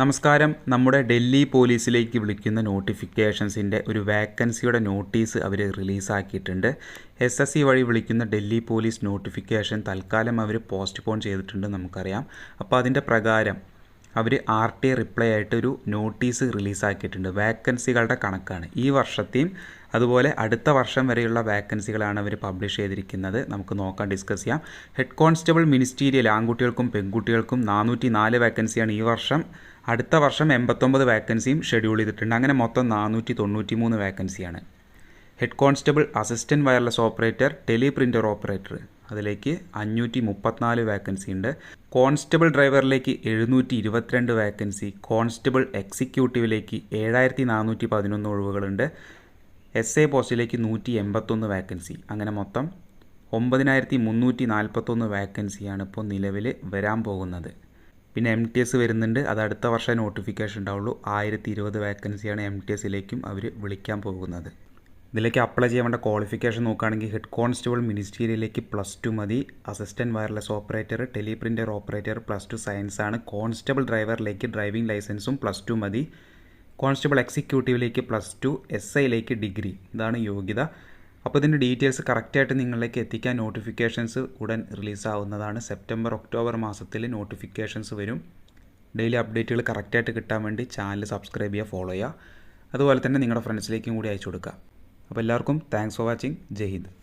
നമസ്കാരം. നമ്മുടെ ഡൽഹി പോലീസിലേക്ക് വിളിക്കുന്ന നോട്ടിഫിക്കേഷൻസിന്റെ ഒരു വേക്കൻസിയുടെ നോട്ടീസ് അവർ റിലീസാക്കിയിട്ടുണ്ട്. എസ് എസ് സി വഴി വിളിക്കുന്ന ഡൽഹി പോലീസ് നോട്ടിഫിക്കേഷൻ തൽക്കാലം അവർ പോസ്റ്റ് പോൺ ചെയ്തിട്ടുണ്ട് നമുക്കറിയാം. അപ്പോൾ അതിന്റെ പ്രകാരം അവർ ആർ ടി റിപ്ലൈ ആയിട്ട് ഒരു നോട്ടീസ് റിലീസാക്കിയിട്ടുണ്ട്. വേക്കൻസികളുടെ കണക്കാണ്. ഈ വർഷത്തെയും അതുപോലെ അടുത്ത വർഷം വരെയുള്ള വേക്കൻസികളാണ് അവർ പബ്ലിഷ് ചെയ്തിരിക്കുന്നത്. നമുക്ക് നോക്കാം ഡിസ്കസ് ചെയ്യാം. ഹെഡ് കോൺസ്റ്റബിൾ മിനിസ്റ്റീരിയൽ ആൺകുട്ടികൾക്കും പെൺകുട്ടികൾക്കും നാനൂറ്റി നാല് വേക്കൻസിയാണ് ഈ വർഷം അടുത്ത വർഷം എൺപത്തൊമ്പത് വാക്കൻസിയും ഷെഡ്യൂൾ ചെയ്തിട്ടുണ്ട്. അങ്ങനെ മൊത്തം നാനൂറ്റി തൊണ്ണൂറ്റി മൂന്ന് വാക്കൻസിയാണ് head constable assistant wireless operator teleprinter operator അതിലേക്ക് അഞ്ഞൂറ്റി മുപ്പത്തിനാല് വാക്കൻസി ഉണ്ട്. കോൺസ്റ്റബിൾ ഡ്രൈവറിലേക്ക് എഴുന്നൂറ്റി ഇരുപത്തിരണ്ട് വാക്കൻസി കോൺസ്റ്റബിൾ എക്സിക്യൂട്ടീവിലേക്ക് ഏഴായിരത്തി നാനൂറ്റി പതിനൊന്ന് ഒഴിവുകളുണ്ട്. എസ് എ പോസ്റ്റിലേക്ക് നൂറ്റി എൺപത്തൊന്ന് വാക്കൻസി അങ്ങനെ മൊത്തം ഒമ്പതിനായിരത്തി മുന്നൂറ്റി നാൽപ്പത്തൊന്ന് വാക്കൻസിയാണ് ഇപ്പോൾ നിലവിൽ വരാൻ പോകുന്നത്. പിന്നെ എം ടി എസ് വരുന്നുണ്ട്. അത് അടുത്ത വർഷം നോട്ടിഫിക്കേഷൻ ഉണ്ടാവുള്ളൂ. ആയിരത്തി ഇരുപത് വേക്കൻസിയാണ് എം ടി എസിലേക്കും അവർ വിളിക്കാൻ പോകുന്നത്. ഇതിലേക്ക് അപ്ലൈ ചെയ്യേണ്ട ക്വാളിഫിക്കേഷൻ നോക്കുകയാണെങ്കിൽ ഹെഡ് കോൺസ്റ്റബിൾ മിനിസ്റ്റീരിയലേക്ക് പ്ലസ് ടു മതി. Assistant wireless operator teleprinter operator plus two science ആണ്. കോൺസ്റ്റബിൾ ഡ്രൈവറിലേക്ക് ഡ്രൈവിംഗ് ലൈസൻസും പ്ലസ് ടു മതി. കോൺസ്റ്റബിൾ എക്സിക്യൂട്ടീവിലേക്ക് പ്ലസ് ടു എസ് ഐയിലേക്ക് ഡിഗ്രി ഇതാണ് യോഗ്യത. അപ്പോൾ ഇതിന്റെ ഡീറ്റെയിൽസ് കറക്റ്റായിട്ട് നിങ്ങളിലേക്ക് എത്തിക്കാൻ നോട്ടിഫിക്കേഷൻസ് ഉടൻ റിലീസാവുന്നതാണ്. സെപ്റ്റംബർ ഒക്ടോബർ മാസത്തിൽ നോട്ടിഫിക്കേഷൻസ് വരും. ഡെയിലി അപ്ഡേറ്റുകൾ കറക്റ്റായിട്ട് കിട്ടാൻ വേണ്ടി ചാനൽ സബ്സ്ക്രൈബ് ചെയ്യുക ഫോളോ ചെയ്യുക. അതുപോലെ തന്നെ നിങ്ങളുടെ ഫ്രണ്ട്സിലേക്കും കൂടി അയച്ചു കൊടുക്കുക. അപ്പോൾ എല്ലാവർക്കും thanks for watching. Jai Hind.